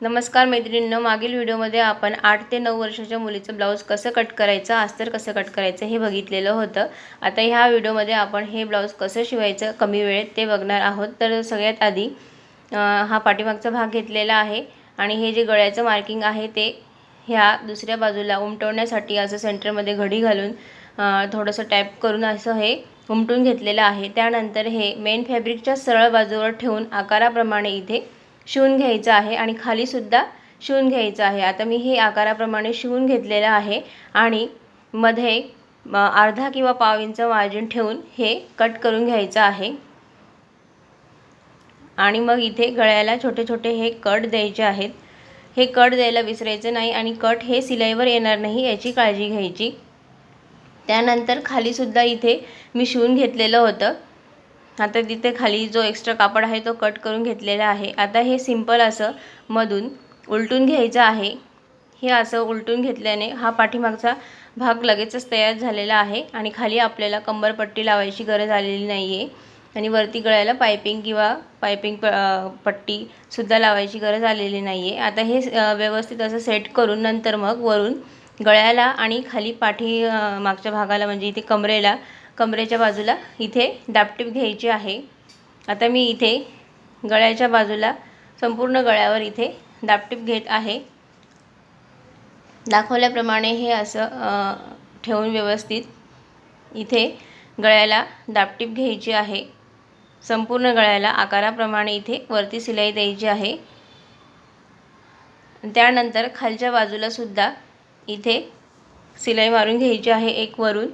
नमस्कार मैत्रिणींनो मागील व्हिडिओमध्ये आपण आठ ते नऊ वर्षाच्या मुलीचं ब्लाऊज कसं कट करायचं अस्तर कसं कट करायचं हे बघितलेलं होतं. आता ह्या व्हिडिओमध्ये आपण हे ब्लाऊज कसं शिवायचं कमी वेळेत ते बघणार आहोत. तर सगळ्यात आधी हा पाठीमागचा भाग घेतलेला आहे आणि हे जे गळ्याचं मार्किंग आहे ते ह्या दुसऱ्या बाजूला उमटवण्यासाठी असं सेंटरमध्ये घडी घालून थोडंसं टॅप करून असं हे उमटून घेतलेलं आहे. त्यानंतर हे मेन फॅब्रिकच्या सरळ बाजूवर ठेवून आकाराप्रमाणे इथे शिवून घ्यायचं आहे आणि खालीसुद्धा शिवून घ्यायचं आहे. आता मी हे आकाराप्रमाणे शिवून घेतलेलं आहे आणि मध्ये अर्धा किंवा पाव इंच मार्जिन ठेवून हे कट करून घ्यायचं आहे. आणि मग इथे गळ्याला छोटे छोटे हे कट द्यायचे आहेत. हे कट द्यायला विसरायचं नाही आणि कट हे सिलाईवर येणार नाही याची काळजी घ्यायची. त्यानंतर खालीसुद्धा इथे मी शिवून घेतलेलं होतं. आता तिथे खाली जो एक्स्ट्रा कापड आहे तो कट करून घेतलेला आहे. आता हे सिंपल असं मधून उलटून घ्यायचं आहे. हे असं उलटून घेतल्याने हा पाठीमागचा भाग लगेचच तयार झालेला आहे आणि खाली आपल्याला कंबरपट्टी लावायची गरज आलेली नाही आहे आणि वरती गळ्याला पायपिंग किंवा पायपिंग प पट्टीसुद्धा लावायची गरज आलेली नाही आहे आता हे व्यवस्थित असं सेट करून नंतर मग वरून गळ्याला आणि खाली पाठी मागच्या भागाला म्हणजे इथे कमरेला कमरेच्या बाजूला इथे दापटीप घ्यायची आहे. आता मी इथे गळ्याच्या बाजूला संपूर्ण गळ्यावर इथे दापटीप घेत आहे. दाखवल्याप्रमाणे हे असं ठेवून व्यवस्थित इथे गळ्याला दापटीप घ्यायची आहे. संपूर्ण गळ्याला आकाराप्रमाणे इथे वरती शिलाई द्यायची आहे. त्यानंतर खालच्या बाजूला सुद्धा इथे शिलाई मारून घ्यायची आहे एक वरून.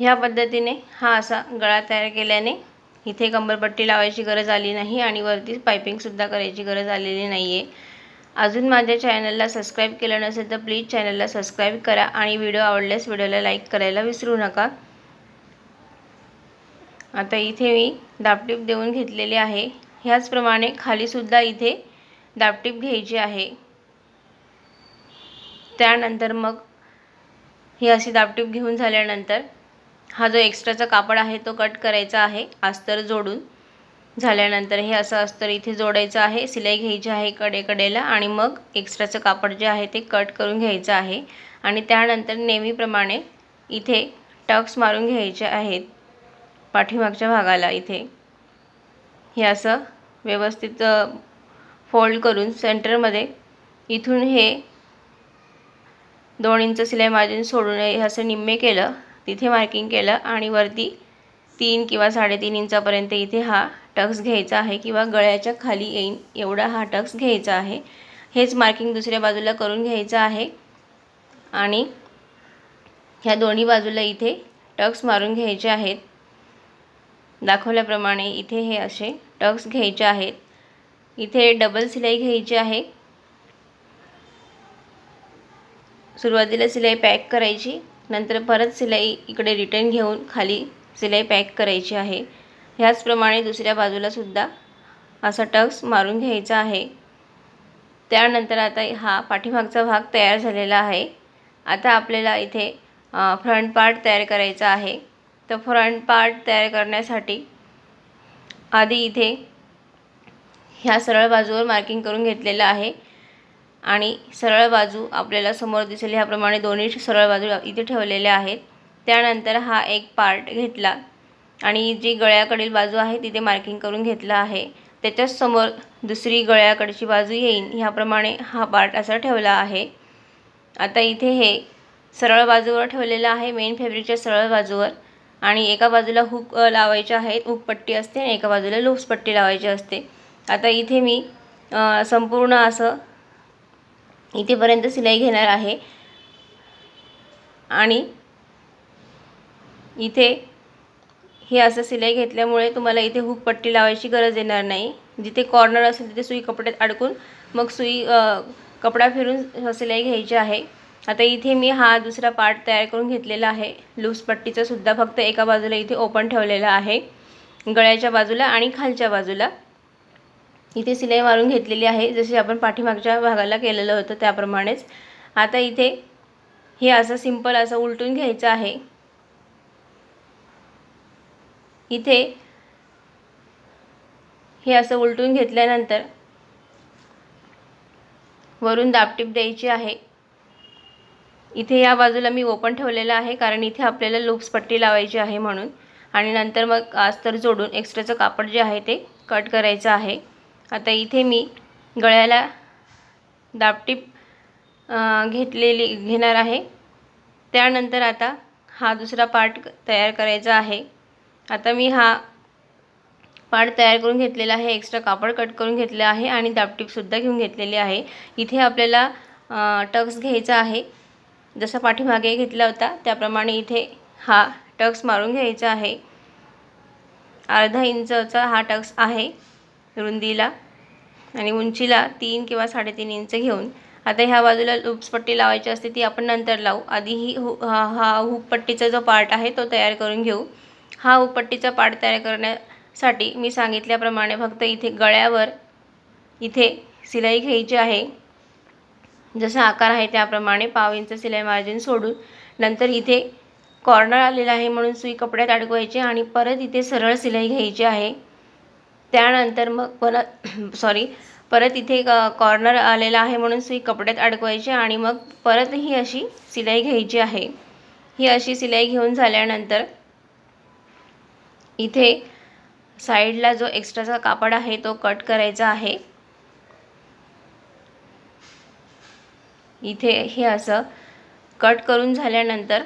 ह्या पद्धतीने हा असा गळा तयार केल्याने इथे कंबरपट्टी लावायची गरज आली नाही आणि वरती पायपिंगसुद्धा करायची गरज आलेली नाही आहे अजून माझ्या चॅनलला सबस्क्राईब केलं नसेल तर प्लीज चॅनलला सबस्क्राईब करा आणि व्हिडिओ आवडल्यास व्हिडिओला लाईक करायला विसरू नका. आता इथे मी दापटीप देऊन घेतलेली आहे. ह्याचप्रमाणे खालीसुद्धा इथे दापटीप घ्यायची आहे. त्यानंतर मग ही अशी दापटीप घेऊन झाल्यानंतर हा जो एक्स्ट्राचा कापड आहे तो कट करायचा आहे अस्तर जोडून. झाल्यानंतर हे असं अस्तर इथे जोडायचं आहे सिलाई घ्यायची आहे कडेकडेला आणि मग एक्स्ट्राचं कापड जे आहे ते कट करून घ्यायचं आहे. आणि त्यानंतर नेहमीप्रमाणे इथे टक्स मारून घ्यायचे आहेत पाठीमागच्या भागाला इथे. हे असं व्यवस्थित फोल्ड करून सेंटरमध्ये इथून हे दोन इंच सिलाई मार्जिन सोडून हे असं निम्मे केलं. तिथे मार्किंग केलं आणि वरती तीन किंवा साडेतीन इंचापर्यंत इथे हा टक्स घ्यायचा आहे किंवा गळ्याच्या खाली येईन एवढा हा टक्स घ्यायचा आहे. हेच मार्किंग दुसऱ्या बाजूला करून घ्यायचं आहे. आणि ह्या दोन्ही बाजूला इथे टक्स मारून घ्यायचे आहेत. दाखवल्याप्रमाणे इथे हे असे टक्स घ्यायचे आहेत. इथे डबल सिलाई घ्यायची आहे. सुरुवातीला सिलाई पॅक करायची. नंतर परत सिलाई इकडे रिटर्न घेऊन खाली सिलाई पॅक करायची आहे. ह्याचप्रमाणे दुसऱ्या बाजूला सुद्धा असा टक्स मारून घ्यायचा आहे. त्यानंतर आता हा पाठीमागचा भाग तयार झालेला आहे. आता आपल्याला इथे फ्रंट पार्ट तयार करायचा आहे. तर फ्रंट पार्ट तयार करण्यासाठी आधी इथे ह्या सरळ बाजूवर मार्किंग करून घेतलेलं आहे. आणि सरळ बाजू आपल्याला समोर दिसेल. ह्याप्रमाणे दोन्ही सरळ बाजू इथे ठेवलेल्या आहेत. त्यानंतर हा एक पार्ट घेतला आणि जी गळ्याकडील बाजू आहे तिथे मार्किंग करून घेतलं आहे. त्याच्याच समोर दुसरी गळ्याकडची बाजू येईन. ह्याप्रमाणे हा पार्ट असा ठेवला आहे. आता इथे हे सरळ बाजूवर ठेवलेलं आहे. मेन फॅब्रिकच्या सरळ बाजूवर. आणि एका बाजूला हुक लावायचे आहेत हुक पट्टी असते आणि एका बाजूला लूप्स पट्टी लावायची असते. आता इथे मी संपूर्ण असं इथेपर्यंत सिलाई घेणार आहे. आणि इथे हे असं सिलाई घेतल्यामुळे तुम्हाला इथे हुक पट्टी लावायची गरज येणार नाही. जिथे कॉर्नर असेल तिथे सुई कपड्यात अडकून मग सुई कपडा फिरून सिलाई घ्यायची आहे. आता इथे मी हा दुसरा पार्ट तयार करून घेतलेला आहे. लूज पट्टीचा सुद्धा फक्त एका बाजूला इथे ओपन ठेवलेला आहे. गळ्याच्या बाजूला आणि खालच्या बाजूला. इथे सिलाई मारून घेतलेली आहे. जशी आपण पाठीमागच्या भागाला केलेलं होतं त्याप्रमाणेच. आता इथे हे असं सिंपल असं उलटून घ्यायचं आहे. इथे हे असं उलटून घेतल्यानंतर वरून दापटीप द्यायची आहे. इथे या बाजूला मी ओपन ठेवलेलं आहे कारण इथे आपल्याला लूप्स पट्टी लावायची आहे म्हणून. आणि नंतर मग आस्तर जोडून एक्स्ट्राचं कापड जे आहे ते कट करायचं आहे. आता इथे मी गळ्याला दापटीप घेतलेली घेणार आहे. त्यानंतर आता हा दुसरा पार्ट तयार करायचा आहे. आता मी हा पार्ट तयार करून घेतलेला आहे एक्स्ट्रा कापड कट करून घेतलं आहे आणि दापटीपसुद्धा घेऊन घेतलेली आहे. इथे आपल्याला टक्स घ्यायचा आहे. जसा पाठीमागे घेतला होता त्याप्रमाणे इथे हा टक्स मारून घ्यायचा आहे. अर्धा इंचचा हा टक्स आहे रुंदीला. आणि उंचीला तीन किंवा साडेतीन इंच घेऊन. आता ह्या बाजूला लूप्स पट्टी लावायची असते ती आपण नंतर लावू. आधी ही हु हा हा हुकपट्टीचा जो पार्ट आहे तो तयार करून घेऊ. हा हुकपट्टीचा पार्ट तयार करण्यासाठी मी सांगितल्याप्रमाणे फक्त इथे गळ्यावर इथे शिलाई घ्यायची आहे. जसा आकार आहे त्याप्रमाणे पाव इंच शिलाई मार्जिन सोडून. नंतर इथे कॉर्नर आलेला आहे म्हणून सुई कपड्यात अडकवायची आणि परत इथे सरळ शिलाई घ्यायची आहे. त्यानंतर मग परत सॉरी परत इथे कॉर्नर आलेला आहे म्हणून सुई कपड्यात अडकवायची आणि मग परत ही अशी शिलाई घ्यायची आहे. ही अशी शिलाई घेऊन झाल्यानंतर इथे साईडला जो एक्स्ट्राचा कापड आहे तो कट करायचा आहे. इथे हे असं कट करून झाल्यानंतर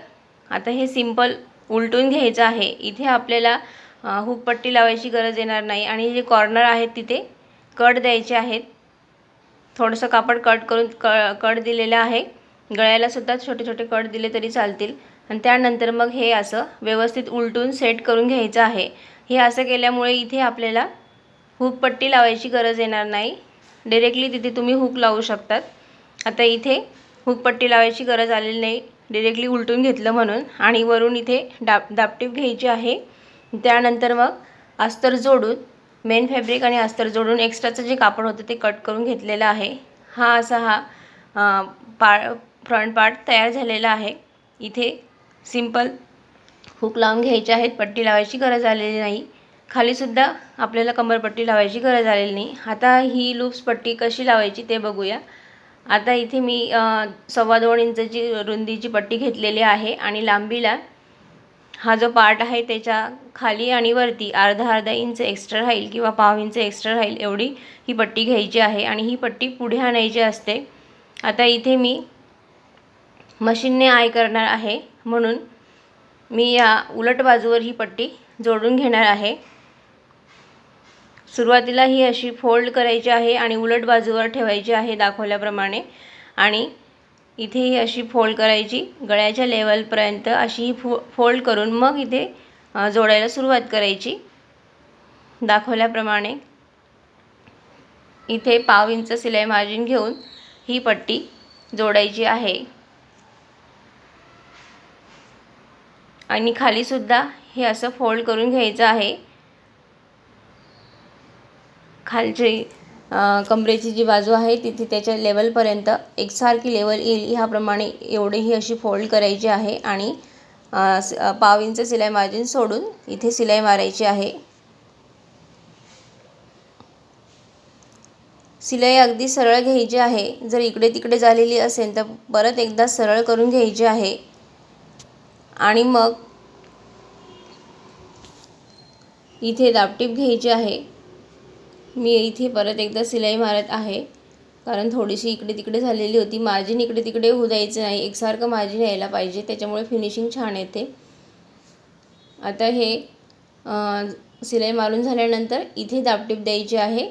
आता हे सिंपल उलटून घ्यायचं आहे. इथे आपल्याला हुकपट्टी लावायची गरज येणार नाही. आणि जे कॉर्नर आहेत तिथे कट द्यायचे आहेत. थोडंसं कापड कट करून क कट दिलेलं आहे. गळ्यालासुद्धा छोटे छोटे कट दिले तरी चालतील. आणि त्यानंतर मग हे असं व्यवस्थित उलटून सेट करून घ्यायचं आहे. हे असं केल्यामुळे इथे आपल्याला हुकपट्टी लावायची गरज येणार नाही. डिरेक्टली तिथे तुम्ही हुक लावू शकतात. आता इथे हुकपट्टी लावायची गरज आलेली नाही. डिरेक्टली उलटून घेतलं म्हणून. आणि वरून इथे डाप दापटीप घ्यायची आहे. त्यानंतर मग अस्तर जोडून मेन फॅब्रिक आणि अस्तर जोडून एक्स्ट्राचं जे कापड होतं ते कट करून घेतलेलं आहे. हा असा हा पा फ्रंट पार्ट तयार झालेला आहे. इथे सिंपल हुक लावून घ्यायचे आहेत पट्टी लावायची गरज आलेली नाही. खालीसुद्धा आपल्याला कंबरपट्टी लावायची गरज आलेली नाही. आता ही लूप्स पट्टी कशी लावायची ते बघूया. आता इथे मी सव्वा दोन इंचची रुंदीची पट्टी घेतलेली आहे आणि लांबीला हा जो पार्ट आहे त्याच्याखाली आणि वरती अर्धा अर्धा इंच एक्स्ट्रा राहील किंवा पाव इंच एक्स्ट्रा राहील एवढी ही पट्टी घ्यायची आहे आणि ही पट्टी पुढे आणायची असते. आता इथे मी मशीनने आय करणार आहे म्हणून मी या उलट बाजूवर ही पट्टी जोडून घेणार आहे. सुरुवातीला ही अशी फोल्ड करायची आहे आणि उलट बाजूवर ठेवायची आहे दाखवल्याप्रमाणे. आणि इथे ही अशी फोल्ड करायची. गळ्याच्या लेवलपर्यंत अशी ही फो फोल्ड करून मग इथे जोडायला सुरुवात करायची. दाखवल्याप्रमाणे इथे पाव इंच सिलाई मार्जिन घेऊन ही पट्टी जोडायची आहे. आणि खालीसुद्धा हे असं फोल्ड करून घ्यायचं आहे. खालची कमरेची जी बाजू आहे तिथे त्याच्या लेवलपर्यंत एकसारखी लेवल येईल ह्याप्रमाणे एवढी ही अशी फोल्ड करायची आहे आणि पाव इंच सिलाई मार्जिन सोडून इथे सिलाई मारायची आहे. सिलाई अगदी सरळ घ्यायची आहे. जर इकडे तिकडे झालेली असेल तर परत एकदा सरळ करून घ्यायची आहे. आणि मग इथे दापटीप घ्यायची आहे. मी इथे परत एकदा सिलाई मारत आहे. कारण थोडीशी इकडे तिकडे झालेली होती. मार्जिन इकडे तिकडे होऊ द्यायचं नाही. एकसारखं मार्जिन यायला पाहिजे. त्याच्यामुळे फिनिशिंग छान येते. आता हे सिलाई मारून झाल्यानंतर इथे दापटीप द्यायची आहे.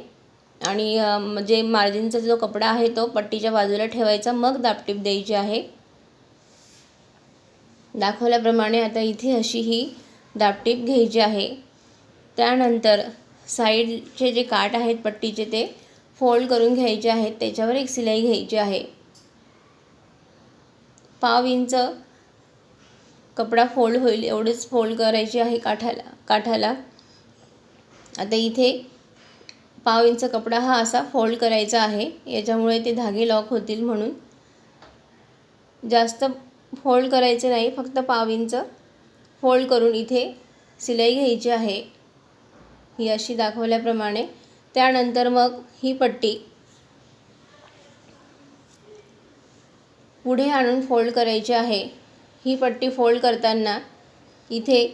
आणि म्हणजे जे मार्जिनचा जो कपडा आहे तो पट्टीच्या बाजूला ठेवायचा. मग दापटीप द्यायची आहे. दाखवल्याप्रमाणे आता इथे अशी ही दापटीप घ्यायची आहे. त्यानंतर साईडचे जे काठ आहेत पट्टीचे ते फोल्ड करून घ्यायचे आहेत. त्याच्यावर एक सिलाई घ्यायची आहे. पाव इंच कपडा फोल्ड होईल एवढेच फोल्ड करायची आहे काठाला काठाला. आता इथे पाव इंच कपडा हा असा फोल्ड करायचा आहे. याच्यामुळे ते धागे लॉक होतील म्हणून. जास्त फोल्ड करायचे नाही फक्त पाव इंच फोल्ड करून इथे सिलाई घ्यायची आहे. ही अशी दाखवल्याप्रमाणे. त्यानंतर मग ही पट्टी पुढे आणून फोल्ड करायची आहे. ही पट्टी फोल्ड करताना इथे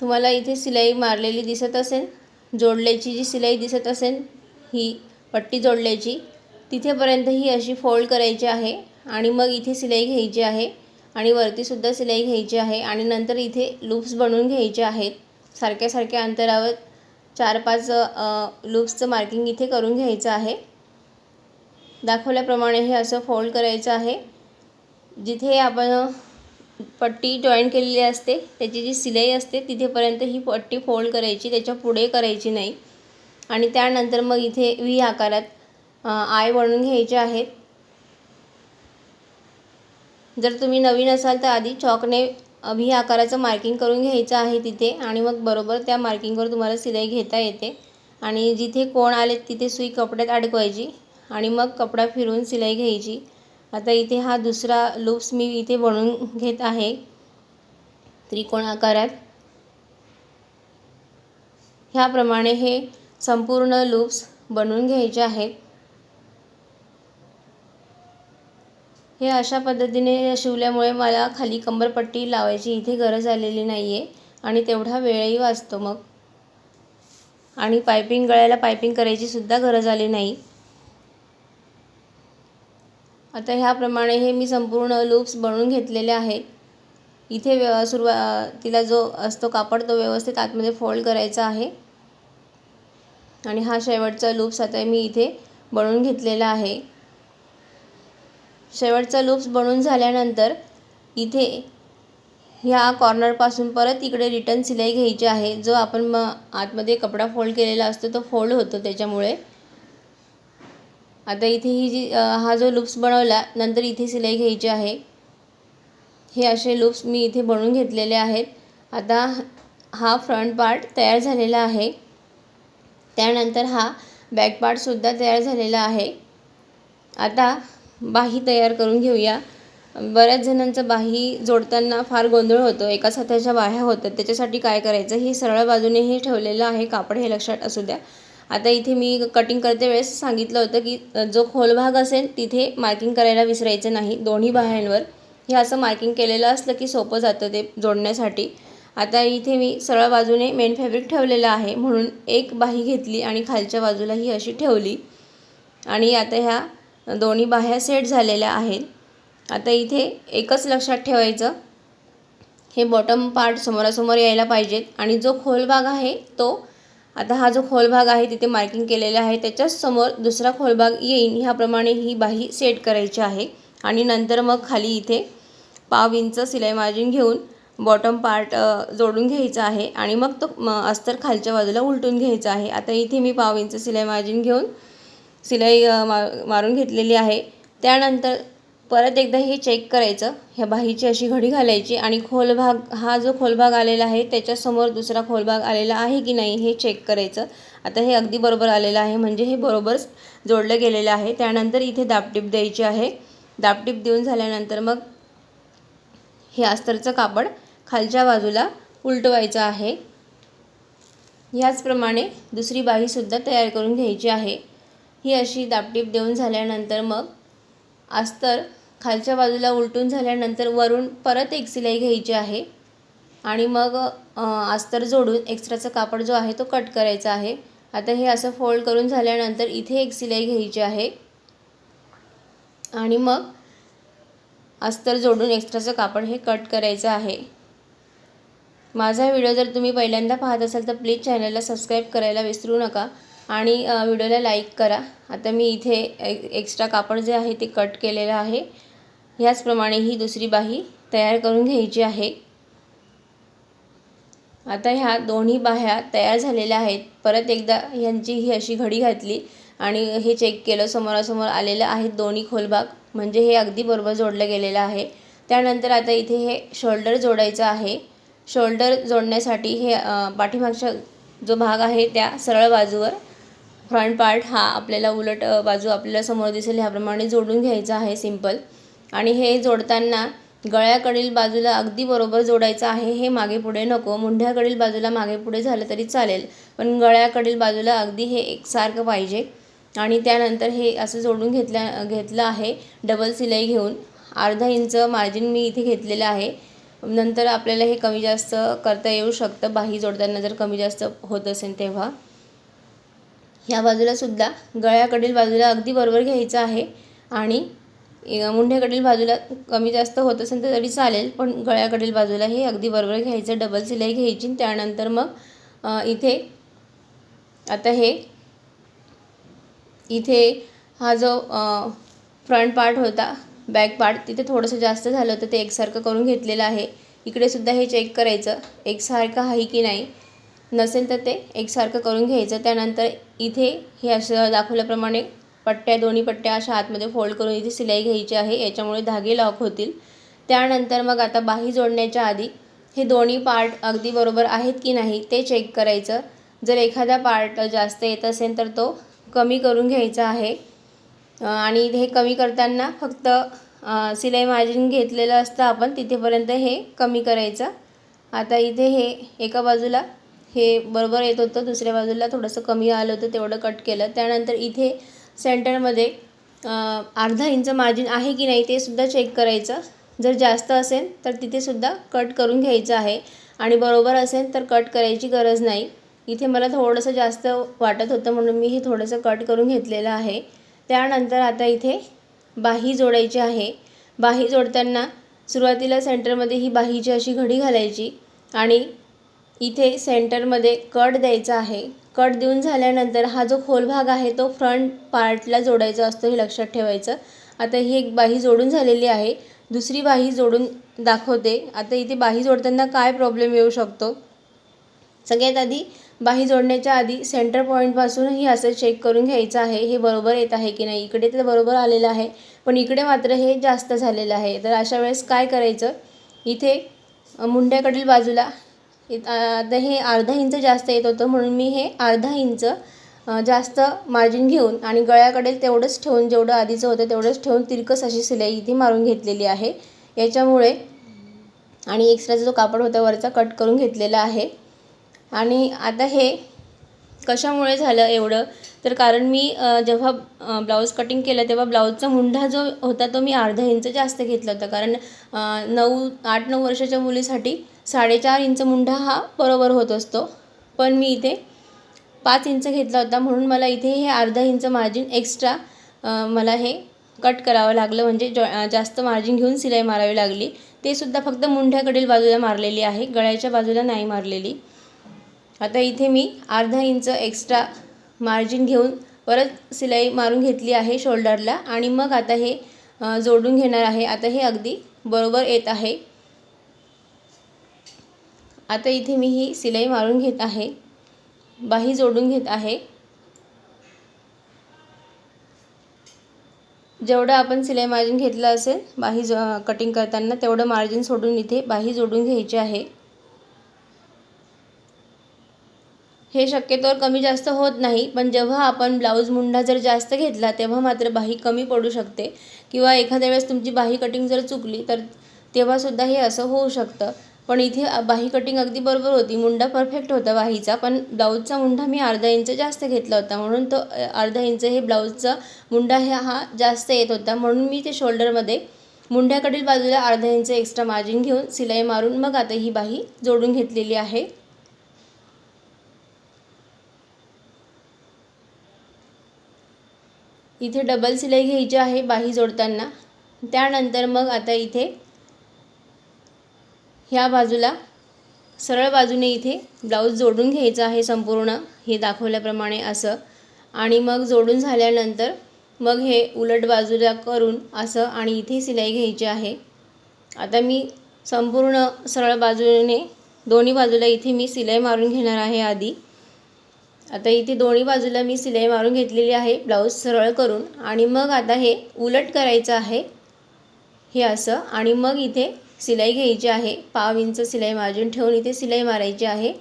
तुम्हाला इथे सिलाई मारलेली दिसत असेल. जोडल्याची जी सिलाई दिसत असेल ही पट्टी जोडल्याची तिथेपर्यंत ही अशी फोल्ड करायची आहे आणि मग इथे सिलाई घ्यायची आहे आणि वरतीसुद्धा सिलाई घ्यायची आहे आणि नंतर इथे लूप्स बनवून घ्यायचे आहेत. सारख्या सारख्या अंतरावर चार पाच लूप्सचं मार्किंग इथे करून घ्यायचं आहे. दाखवल्याप्रमाणे हे असं फोल्ड करायचं आहे. जिथे आपण पट्टी जॉईन केलेली असते त्याची जी सिलाई असते तिथेपर्यंत ही पट्टी फोल्ड करायची त्याच्या पुढे करायची नाही. आणि त्यानंतर मग इथे व्ही आकारात आय बनवून घ्यायचे आहेत. जर तुम्ही नवीन असाल तर आधी चॉकने व्ही आकाराचं मार्किंग करून घ्यायचं आहे तिथे. आणि मग बरोबर त्या मार्किंगवर तुम्हाला सिलाई घेता येते. आणि जिथे कोण आले तिथे सुई कपड्यात अडकवायची. आणि मग कपडा फिरून सिलाई घ्यायची. आता इथे हा दुसरा लूप्स मी इथे बनवून घेत आहे. त्रिकोण आकारात. ह्याप्रमाणे हे संपूर्ण लूप्स बनवून घ्यायचे आहेत. हे अशा पद्धतीने शिवल्यामुळे मला खाली कंबरपट्टी लावायची इथे गरज आलेली नाही आहे आणि तेवढा वेळही वाचतो मग. आणि पायपिंग गळ्याला पायपिंग करायची सुद्धा गरज आली नाही. आता ह्याप्रमाणे हे मी संपूर्ण लूप्स बनवून घेतलेले आहेत. इथे व्यव सुरुवातीला जो असतो कापड तो व्यवस्थित आतमध्ये फोल्ड करायचा आहे. आणि हा शेवटचा लूप्स आता मी इथे बनवून घेतलेला आहे. शेवटचा लूप्स बनून झाल्यानंतर इथे ह्या कॉर्नरपासून परत इकडे रिटर्न सिलाई घ्यायची आहे. जो आपण मग आतमध्ये कपडा फोल्ड केलेला असतो तो फोल्ड होतो त्याच्यामुळे. आता इथे ही जी हा जो लूप्स बनवला नंतर इथे सिलाई घ्यायची आहे. हे असे लूप्स मी इथे बनवून घेतलेले आहेत. आता हा फ्रंट पार्ट तयार झालेला आहे. त्यानंतर हा बॅक पार्टसुद्धा तयार झालेला आहे. आता बाही तयार करून घेऊया. बऱ्याच जणांचं बाही जोडताना फार गोंधळ होतो. एकाच हाताच्या बाह्या होतात. त्याच्यासाठी काय करायचं? हे सरळ बाजूने हे ठेवलेलं आहे. कापड हे लक्षात असू द्या. आता इथे मी कटिंग करते वेळेस सांगितलं होतं की जो खोल भाग असेल तिथे मार्किंग करायला विसरायचं नाही. दोन्ही बाह्यांवर. हे असं मार्किंग केलेलं असलं की सोपं जातं ते जोडण्यासाठी. आता इथे मी सरळ बाजूने मेन फॅब्रिक ठेवलेलं आहे. म्हणून एक बाही घेतली आणि खालच्या बाजूला ही अशी ठेवली. आणि आता ह्या दोन्ही बाह्या सेट झालेल्या आहेत. आता इथे एकच लक्षात ठेवायचं. हे बॉटम पार्ट समोरासमोर यायला पाहिजेत. आणि जो खोल भाग आहे तो आता हा जो खोल भाग आहे तिथे मार्किंग केलेला आहे. त्याच्याच समोर दुसरा खोल भाग येईन. ह्याप्रमाणे ही बाही सेट करायची आहे. आणि नंतर मग खाली इथे पाव इंच सिलाई मार्जिन घेऊन बॉटम पार्ट जोडून घ्यायचा आहे. आणि मग तो अस्तर खालच्या बाजूला उलटून घ्यायचा आहे. आता इथे मी पाव इंच सिलाई मार्जिन घेऊन सिलाई मा मारून घेतलेली आहे. त्यानंतर परत एकदा हे चेक करायचं. ह्या बाहीची अशी घडी घालायची आणि खोल भाग हा जो खोल भाग आलेला आहे त्याच्यासमोर दुसरा खोल भाग आलेला आहे की नाही हे चेक करायचं. आता हे अगदी बरोबर आलेलं आहे. म्हणजे हे बरोबर जोडलं गेलेलं आहे. त्यानंतर इथे दापटीप द्यायची आहे. दापटीप देऊन झाल्यानंतर मग हे अस्तरचं कापड खालच्या बाजूला उलटवायचं आहे. ह्याचप्रमाणे दुसरी बाहीसुद्धा तयार करून घ्यायची आहे. ही अशी दापटीप देऊन झाल्यानंतर मग अस्तर खालच्या बाजूला उलटून झाल्यानंतर वरून परत एक सिलाई घ्यायची आहे. आणि मग अस्तर जोडून एक्स्ट्राचा कापड जो आहे तो कट करायचा आहे. आता हे असं फोल्ड करून झाल्यानंतर इथे एक सिलाई घ्यायची आहे. आणि मग अस्तर जोडून एक्स्ट्राचं कापड हे कट करायचं आहे. माझा व्हिडिओ जर तुम्ही पहिल्यांदा पाहत असाल तर प्लीज चॅनलला सबस्क्राईब करायला विसरू नका. आणि व्हिडिओला लाईक करा. आता मी इथे एक्स्ट्रा कापड जे आहे ते कट केलेलं आहे. ह्याचप्रमाणे ही दुसरी बाही तयार करून घ्यायची आहे. आता ह्या दोन्ही बाह्या तयार झालेल्या आहेत. परत एकदा ह्यांची ही अशी घडी घातली आणि हे चेक केलं समोरासमोर आलेलं आहेत दोन्ही खोलभाग म्हणजे हे अगदी बरोबर जोडलं गेलेलं आहे. त्यानंतर आता इथे हे शोल्डर जोडायचं आहे. शोल्डर जोडण्यासाठी हे पाठीमागचा जो भाग आहे त्या सरळ बाजूवर फ्रंट पार्ट हा आपल्याला उलट बाजू आपल्याला समोर दिसेल ह्याप्रमाणे जोडून घ्यायचा आहे सिंपल. आणि हे जोडताना गळ्याकडील बाजूला अगदी बरोबर जोडायचं आहे हे मागे पुढे नको. मुंढ्याकडील बाजूला मागे पुढे झालं तरी चालेल पण गळ्याकडील बाजूला अगदी हे एकसारखं पाहिजे. आणि त्यानंतर हे असं जोडून घेतल्या घेतलं आहे डबल सिलाई घेऊन. अर्धा इंच मार्जिन मी इथे घेतलेलं आहे. नंतर आपल्याला हे कमी जास्त करता येऊ शकतं. बाही जोडताना जर कमी जास्त होत असेल तेव्हा. ह्या बाजूला सुद्धा गळ्याकडील बाजूला अगदी बरोबर घ्यायचं आहे. आणि मुंढ्याकडील बाजूला कमी जास्त होत असेल तर तरी चालेल पण गळ्याकडील बाजूला हे अगदी बरोबर घ्यायचं डबल सिलाई घ्यायची. त्यानंतर मग इथे आता हे इथे हा जो फ्रंट पार्ट होता बॅक पार्ट तिथे थोडंसं जास्त झालं होतं ते एकसारखं करून घेतलेलं आहे. इकडे सुद्धा हे चेक करायचं एकसारखं आहे की नाही. नसेल तर ते एकसारखं करून घ्यायचं. त्यानंतर इथे हे असं दाखवल्याप्रमाणे पट्ट्या दोन्ही पट्ट्या अशा आतमध्ये फोल्ड करून इथे सिलाई घ्यायची आहे. याच्यामुळे धागे लॉक होतील. त्यानंतर मग आता बाही जोडण्याच्या आधी हे दोन्ही पार्ट अगदी बरोबर आहेत की नाही ते चेक करायचं. जर एखादा पार्ट जास्त येत असेल तर तो कमी करून घ्यायचा आहे. आणि हे कमी करताना फक्त सिलाई मार्जिन घेतलेलं असतं आपण तिथेपर्यंत हे कमी करायचं. आता इथे हे एका बाजूला हे बरोबर येत होतं. दुसऱ्या बाजूला थोडंसं कमी आलं होतं तेवढं कट केलं. त्यानंतर इथे सेंटरमध्ये अर्धा इंच मार्जिन आहे की नाही ते सुद्धा चेक करायचं. जर जास्त असेल तर तिथेसुद्धा कट करून घ्यायचं आहे. आणि बरोबर असेल तर कट करायची गरज नाही. इथे मला थोडंसं जास्त वाटत होतं म्हणून मी हे थोडंसं कट करून घेतलेलं आहे. त्यानंतर आता इथे बाही जोडायची आहे. बाही जोडताना सुरुवातीला सेंटरमध्ये ही बाहीची अशी घडी घालायची. आणि इथे सेंटरमध्ये कट द्यायचा आहे. कट देऊन झाल्यानंतर हा जो खोल भाग आहे तो फ्रंट पार्टला जोडायचा असतो हे लक्षात ठेवायचं. आता ही एक बाही जोडून झालेली आहे. दुसरी बाही जोडून दाखवते. आता इथे बाही जोडताना काय प्रॉब्लेम येऊ शकतो? सगळ्यात आधी बाही जोडण्याच्या आधी सेंटर पॉईंटपासूनही असं चेक करून घ्यायचं आहे. हे बरोबर येत आहे की नाही? इकडे तर बरोबर आलेलं आहे पण इकडे मात्र हे जास्त झालेलं आहे. तर अशा वेळेस काय करायचं? इथे मुंड्याकडील बाजूला आता हे अर्धा इंच जास्त येत होतं म्हणून मी हे अर्धा इंच जास्त मार्जिन घेऊन आणि गळ्याकडे तेवढंच ठेवून जेवढं आधीचं होतं तेवढंच ठेवून तिरकस अशी सिलाई इथे मारून घेतलेली आहे. याच्यामुळे आणि एक्स्ट्राचा जो कापड होता वरचा कट करून घेतलेला आहे. आणि आता हे कशामुळे झालं एवढं? तर कारण मी जेव्हा ब्लाऊज कटिंग केलं तेव्हा ब्लाऊजचा मुंढा जो होता तो मी अर्धा इंच जास्त घेतला होता. कारण नऊ आठ नऊ वर्षाच्या मुलीसाठी साडेचार इंच मुंढा हा बरोबर होत असतो. पण मी इथे पाच इंच घेतला होता म्हणून मला इथे हे अर्धा इंच मार्जिन एक्स्ट्रा मला हे कट करावं लागलं. म्हणजे जास्त मार्जिन घेऊन सिलाई मारावी लागली. ते सुद्धा फक्त मुंढ्याकडील बाजूला मारलेली आहे. गळ्याच्या बाजूला नाही मारलेली. आता इथे मी अर्धा इंच एक्स्ट्रा मार्जिन घेऊन परत सिलाई मारून घेतली आहे शोल्डरला आणि मग आता हे जोडून घेणार आहे. आता हे अगदी बरोबर येत आहे. आता इथे मी ही सिलाई मारून घेत आहे. बाही जोडून घेत आहे. जेवढं आपण सिलाई मार्जिन घेतलं असेल बाही जो कटिंग करताना तेवढं मार्जिन सोडून इथे बाही जोडून घ्यायची आहे. हे शक्यतोवर कमी जास्त होत नाही पण जेव्हा आपण ब्लाऊज मुंडा जर जास्त घेतला तेव्हा मात्र बाही कमी पडू शकते. किंवा एखाद्या वेळेस तुमची बाही कटिंग जर चुकली तर तेव्हासुद्धा हे असं होऊ शकतं. पण इथे बाही कटिंग अगदी बरोबर होती. मुंडा परफेक्ट होता बाहीचा पण ब्लाऊजचा मुंडा मी अर्धा इंच जास्त घेतला होता. म्हणून तो अर्धा इंच हे ब्लाऊजचा मुंडा ह्या हा जास्त येत होता. म्हणून मी ते शोल्डरमध्ये मुंड्याकडील बाजूला अर्धा इंच एक्स्ट्रा मार्जिन घेऊन सिलाई मारून मग आता ही बाही जोडून घेतलेली आहे. इथे डबल सिलाई घ्यायची आहे बाही जोडताना. त्यानंतर मग आता इथे ह्या बाजूला सरळ बाजूने इथे ब्लाऊज जोडून घ्यायचं आहे संपूर्ण हे दाखवल्याप्रमाणे असं. आणि मग जोडून झाल्यानंतर मग हे उलट बाजूला करून असं आणि इथे सिलाई घ्यायची आहे. आता मी संपूर्ण सरळ बाजूने दोन्ही बाजूला इथे मी सिलाई मारून घेणार आहे आधी. आता इथे दोन्ही बाजूला मी सिलाई मारून घेतलेली आहे ब्लाऊज सरळ करून. आणि मग आता हे उलट करायचं आहे हे असं. आणि मग इथे सिलाई घ्यायची आहे. पाव इंच सिलाई मार्जिन ठेवून इथे सिलाई मारायची आहे.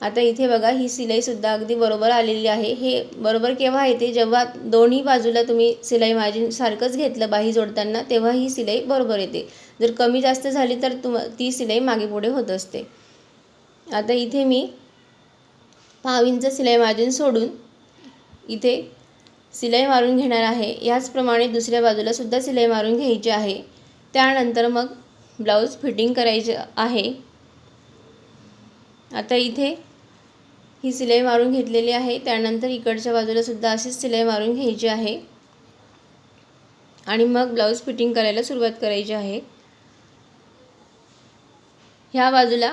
आता इथे बघा ही सिलाईसुद्धा अगदी बरोबर आलेली आहे. हे बरोबर केव्हा येते? जेव्हा दोन्ही बाजूला तुम्ही सिलाई मार्जिन सारखंच घेतलं बाही जोडताना तेव्हा ही सिलाई बरोबर येते. जर कमी जास्त झाली तर तुम ती सिलाई मागे पुढे होत असते. आता इथे मी पाव इंच सिलाई मार्जिन सोडून इथे सिलाई मारून घेणार आहे. याचप्रमाणे दुसऱ्या बाजूलासुद्धा सिलाई मारून घ्यायची आहे. त्यानंतर मग ब्लाऊज फिटिंग करायचे आहे. आता इथे ही सिलाई मारून घेतलेली आहे. त्यानंतर इकडच्या बाजूला सुद्धा अशीच सिलाई मारून घ्यायची आहे. आणि मग ब्लाऊज फिटिंग करायला सुरुवात करायची आहे. ह्या बाजूला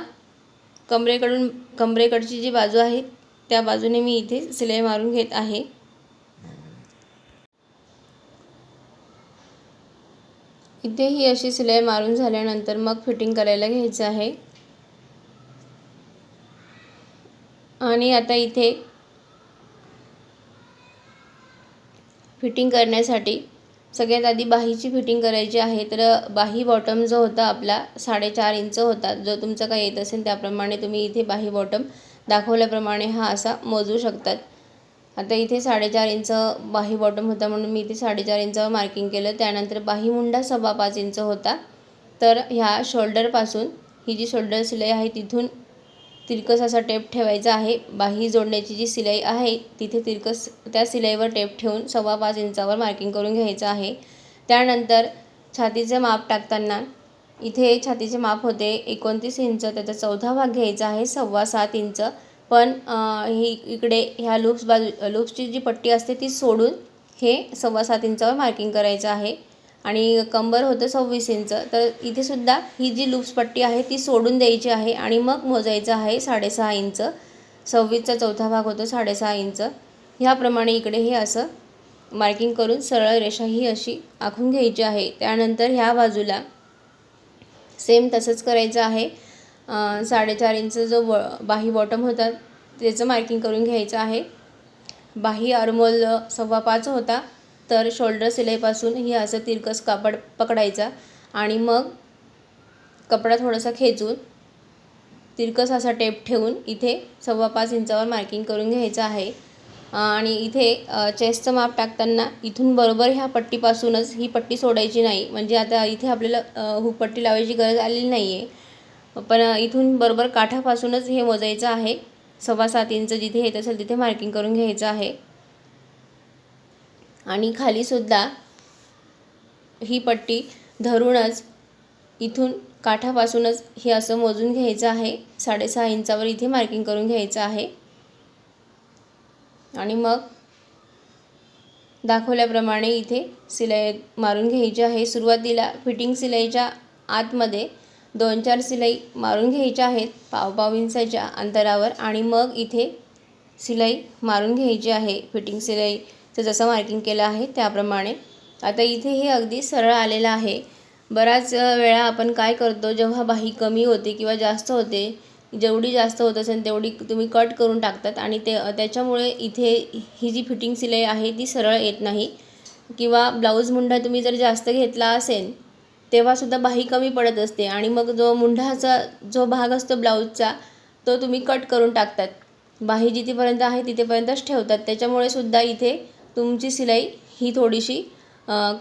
कमरेकडून कमरेकडची जी बाजू आहे त्या बाजूने मी इथे सिलाई मारून घेत आहे. इथे ही अशी सिलाई मारून झाल्यानंतर मग फिटिंग करायला घ्यायचं आहे. आणि आता इथे फिटिंग करण्यासाठी सगळ्यात आधी बाहीची फिटिंग करायची आहे तर बाही बॉटम जो होता आपला साडेचार इंच होता जो तुमचा काय येत असेल त्याप्रमाणे तुम्ही इथे बाही बॉटम दाखवल्याप्रमाणे हा असा मोजू शकतात. आता इथे साडेचार इंच बाही बॉटम होता म्हणून मी इथे साडेचार इंच मार्किंग केलं. त्यानंतर बाही मुंडा सव्वा पाच इंच होता. तर ह्या शोल्डरपासून ही जी शोल्डर सिलाई आहे तिथून तिरकस असा टेप ठेवायचा आहे. बाही जोडण्याची जी सिलाई आहे तिथे तिरकस त्या सिलाईवर टेप ठेवून सव्वा पाच इंचावर मार्किंग करून घ्यायचं आहे. त्यानंतर छातीचं माप टाकताना इथे छातीचे माप होते एकोणतीस इंच त्याचा चौथा भाग घ्यायचा आहे सव्वा सात इंच. पण ही इकडे ह्या लूप्स बाजू लूप्सची जी पट्टी असते ती सोडून हे सव्वा सात इंचावर मार्किंग करायचं आहे. आणि कंबर होतं सव्वीस इंच. तर इथेसुद्धा ही जी लूप्स पट्टी आहे ती सोडून द्यायची आहे आणि मग मोजायचं आहे साडेसहा इंच. सव्वीसचा चौथा भाग होतो साडेसहा इंच. ह्याप्रमाणे इकडे हे असं मार्किंग करून सरळ रेषा ही अशी आखून घ्यायची आहे. त्यानंतर ह्या बाजूला सेम तसंच करायचं आहे. साडेचार इंच जो ब बाही बॉटम होता त्याचं मार्किंग करून घ्यायचं आहे. बाही आरमोल सव्वा पाच होता तर शोल्डर सिलाईपासून ही असं तिरकस कापड पकडायचा आणि मग कपडा थोडासा खेचून तिरकस असा टेप ठेवून इथे सव्वा पाच इंचावर मार्किंग करून घ्यायचं आहे. आणि इथे चेस्टचं माप टाकताना इथून बरोबर ह्या पट्टीपासूनच ही पट्टी सोडायची नाही. म्हणजे आता इथे आपल्याला हुकपट्टी लावायची गरज आलेली नाही आहे पण इथून बरोबर काठापासूनच हे मोजायचं आहे. सव्वा सात इंच जिथे येत असेल तिथे मार्किंग करून घ्यायचं आहे. आणि खालीसुद्धा ही पट्टी धरूनच इथून काठापासूनच हे असं मोजून घ्यायचं आहे. साडेसहा इंचावर इथे मार्किंग करून घ्यायचं आहे. आणि मग दाखवल्याप्रमाणे इथे सिलाई मारून घ्यायची आहे. सुरुवातीला फिटिंग सिलाईच्या आतमध्ये दोन चार सिलाई मारून घ्यायच्या आहेत. पाव इंचाच्या अंतरावर आणि मग इथे सिलाई मारून घ्यायची आहे. फिटिंग सिलाईचं जसं मार्किंग केलं आहे त्याप्रमाणे. आता इथे हे अगदी सरळ आलेलं आहे. बऱ्याच वेळा आपण काय करतो जेव्हा बाही कमी होते किंवा जास्त होते जेवढी जास्त होत असेल तेवढी तुम्ही कट करून टाकतात आणि ते त्याच्यामुळे इथे ही जी फिटिंग सिलाई आहे ती सरळ येत नाही. किंवा ब्लाऊज मुंडा तुम्ही जर जास्त घेतला असेल तेव्हासुद्धा बाही कमी पडत असते आणि मग जो मुंढाचा जो भाग असतो ब्लाऊजचा तो तुम्ही कट करून टाकतात. बाही जिथेपर्यंत आहे तिथेपर्यंतच ठेवतात. त्याच्यामुळे सुद्धा इथे तुमची सिलाई ही थोडीशी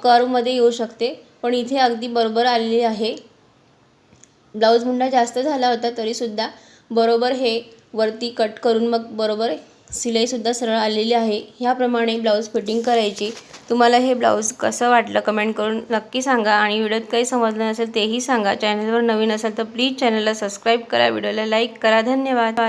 कर्वमध्ये येऊ शकते. पण इथे अगदी बरोबर आलेली आहे. ब्लाऊज मुंडा जास्त झाला होता तरीसुद्धा बरोबर हे वरती कट करून मग बरोबर सिलाईसुद्धा सरळ आलेली आहे. ह्याप्रमाणे ब्लाऊज फिटिंग करायची. तुम्हाला हे ब्लाऊज कसं वाटलं कमेंट करून नक्की सांगा आणि व्हिडिओत काही समजलं नसेल तेही सांगा. चॅनलवर नवीन असेल तर प्लीज चॅनलला सबस्क्राईब करा. व्हिडिओला लाईक करा. धन्यवाद.